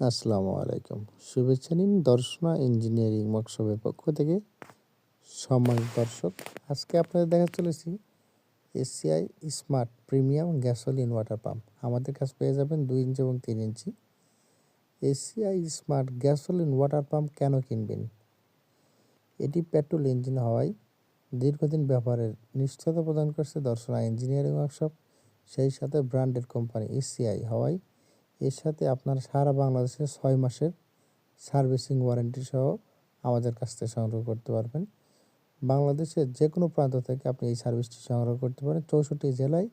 আসসালামু আলাইকুম। শুভেচ্ছা নিন দর্শনা ইঞ্জিনিয়ারিং ওয়ার্কশপের পক্ষ থেকে সম্মানিত দর্শক। আজকে আপনাদের দেখা চলেছি ACI smart premium gasoline water pump. আমাদের কাছে পেয়ে যাবেন দুই ইঞ্চি এবং তিন inch. ACI smart gasoline water pump কেন কিনবেন? এটি পেট্রোল ইঞ্জিন হওয়ায় দীর্ঘদিন ব্যবহারের নিশ্চয়তা প্রদান করছে দর্শনা ইঞ্জিনিয়ারিং ওয়ার্কশপ। সেই সাথে ব্র্যান্ডেড কোম্পানি এসিআই হওয়ায় এর সাথে আপনার সারা বাংলাদেশে ছয় মাসের সার্ভিসিং ওয়ারেন্টি সহ আমাদের কাছ থেকে সংগ্রহ করতে পারবেন। বাংলাদেশের যে কোনো প্রান্ত থেকে আপনি এই সার্ভিসটি সংগ্রহ করতে পারেন। চৌষট্টি জেলায়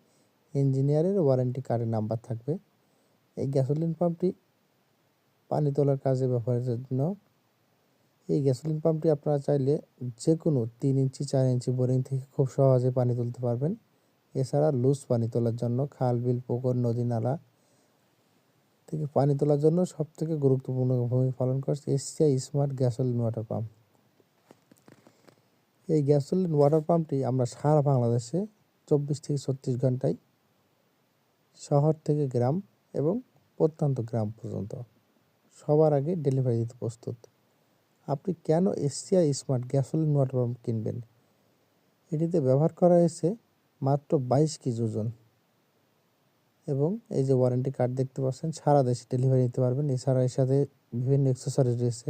ইঞ্জিনিয়ারের ওয়ারেন্টি কার্ডের নাম্বার থাকবে। এই গ্যাসোলিন পাম্পটি পানি তোলার কাজে ব্যবহারের জন্য। এই গ্যাসোলিন পাম্পটি আপনারা চাইলে যে কোনো তিন ইঞ্চি, চার ইঞ্চি বোরিং থেকে খুব সহজে পানি তুলতে পারবেন। এছাড়া লুজ পানি তোলার জন্য খাল, বিল, পুকুর, নদী, নালা থেকে পানি তোলার জন্য সবথেকে গুরুত্বপূর্ণ ভূমিকা পালন করছে ACI smart gasoline water pump এই গ্যাসোলিন ওয়াটার পাম্পটি আমরা সারা বাংলাদেশে চব্বিশ থেকে ছত্রিশ ঘন্টায় শহর থেকে গ্রাম এবং প্রত্যন্ত গ্রাম পর্যন্ত সবার আগে ডেলিভারি দিতে প্রস্তুত। আপনি কেন ACI smart gasoline water pump কিনবেন? এটিতে ব্যবহার করা হয়েছে মাত্র বাইশ কেজি ওজন। এবং এই যে ওয়ারেন্টি কার্ড দেখতে পাচ্ছেন, সারা দেশে ডেলিভারি নিতে পারবেন। এছাড়া এর সাথে বিভিন্ন অ্যাক্সেসরিজ রয়েছে।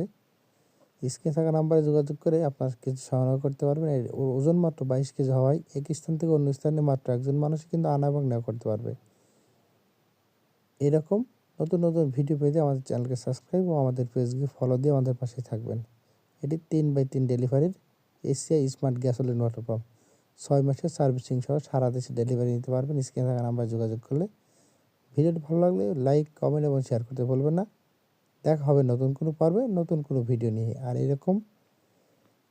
স্ক্রিনে থাকা নাম্বারে যোগাযোগ করে আপনার কিছু সংগ্রহ করতে পারবেন। এর ওজন মাত্র বাইশ কেজি হওয়ায় এক স্থান থেকে অন্য স্থানে মাত্র একজন মানুষই কিন্তু আনা এবং নেওয়া করতে পারবে। এরকম নতুন নতুন ভিডিও পেতে আমাদের চ্যানেলকে সাবস্ক্রাইব ও আমাদের পেজকে ফলো দিয়ে আমাদের পাশে থাকবেন। এটি তিন বাই তিন ডেলিভারির Asia smart gasoline water pump ছয় মাসের সার্ভিসিং সহ সারা দেশে ডেলিভারি নিতে পারবেন। স্ক্রিনে থাকা নাম্বারে যোগাযোগ করলে ভিডিওটি ভালো লাগলে লাইক, কমেন্ট এবং শেয়ার করতে বলবেন না। দেখা হবে নতুন কোনো পর্বে, নতুন কোনো ভিডিও নিয়ে। আর এরকম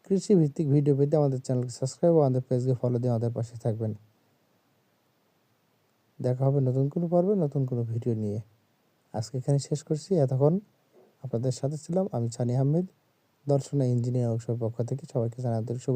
কৃষি ভিত্তিক ভিডিও পেতে আমাদের চ্যানেলকে সাবস্ক্রাইব ও আমাদের পেজকে ফলো দিয়ে আমাদের পাশে থাকবেন। দেখা হবে নতুন কোনো পর্বে, নতুন কোনো ভিডিও নিয়ে। আজকে এখানে শেষ করছি। এতক্ষণ আপনাদের সাথে ছিলাম আমি সানি আহমেদ, দর্শনা ইঞ্জিনিয়ার পক্ষ থেকে সবাইকে জানাতে শুভ